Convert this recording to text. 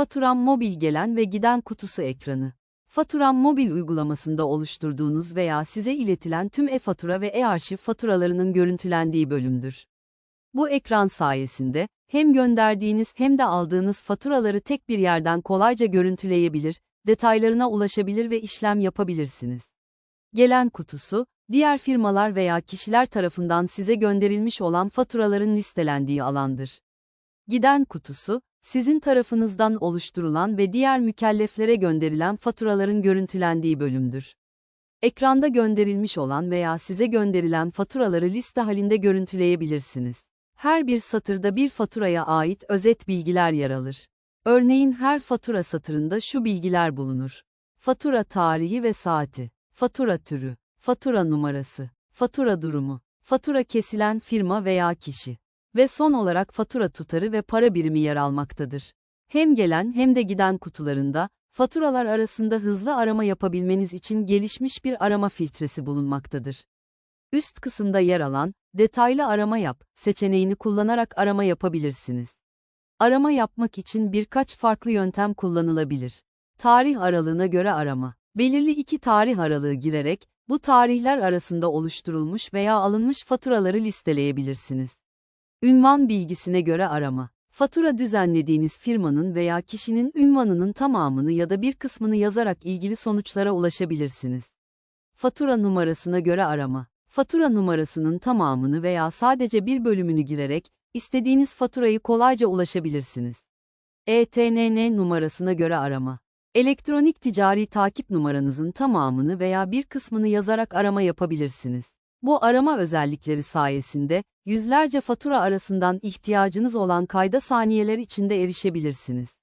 Faturam mobil gelen ve giden kutusu ekranı. Faturam mobil uygulamasında oluşturduğunuz veya size iletilen tüm e-fatura ve e-arşiv faturalarının görüntülendiği bölümdür. Bu ekran sayesinde, hem gönderdiğiniz hem de aldığınız faturaları tek bir yerden kolayca görüntüleyebilir, detaylarına ulaşabilir ve işlem yapabilirsiniz. Gelen kutusu, diğer firmalar veya kişiler tarafından size gönderilmiş olan faturaların listelendiği alandır. Giden kutusu, sizin tarafınızdan oluşturulan ve diğer mükelleflere gönderilen faturaların görüntülendiği bölümdür. Ekranda gönderilmiş olan veya size gönderilen faturaları liste halinde görüntüleyebilirsiniz. Her bir satırda bir faturaya ait özet bilgiler yer alır. Örneğin her fatura satırında şu bilgiler bulunur. Fatura tarihi ve saati, fatura türü, fatura numarası, fatura durumu, fatura kesilen firma veya kişi ve son olarak fatura tutarı ve para birimi yer almaktadır. Hem gelen hem de giden kutularında, faturalar arasında hızlı arama yapabilmeniz için gelişmiş bir arama filtresi bulunmaktadır. Üst kısımda yer alan, detaylı arama yap seçeneğini kullanarak arama yapabilirsiniz. Arama yapmak için birkaç farklı yöntem kullanılabilir. Tarih aralığına göre arama. Belirli iki tarih aralığı girerek, bu tarihler arasında oluşturulmuş veya alınmış faturaları listeleyebilirsiniz. Ünvan bilgisine göre arama. Fatura düzenlediğiniz firmanın veya kişinin ünvanının tamamını ya da bir kısmını yazarak ilgili sonuçlara ulaşabilirsiniz. Fatura numarasına göre arama. Fatura numarasının tamamını veya sadece bir bölümünü girerek, istediğiniz faturayı kolayca ulaşabilirsiniz. ETNN numarasına göre arama. Elektronik ticari takip numaranızın tamamını veya bir kısmını yazarak arama yapabilirsiniz. Bu arama özellikleri sayesinde, yüzlerce fatura arasından ihtiyacınız olan kayda saniyeler içinde erişebilirsiniz.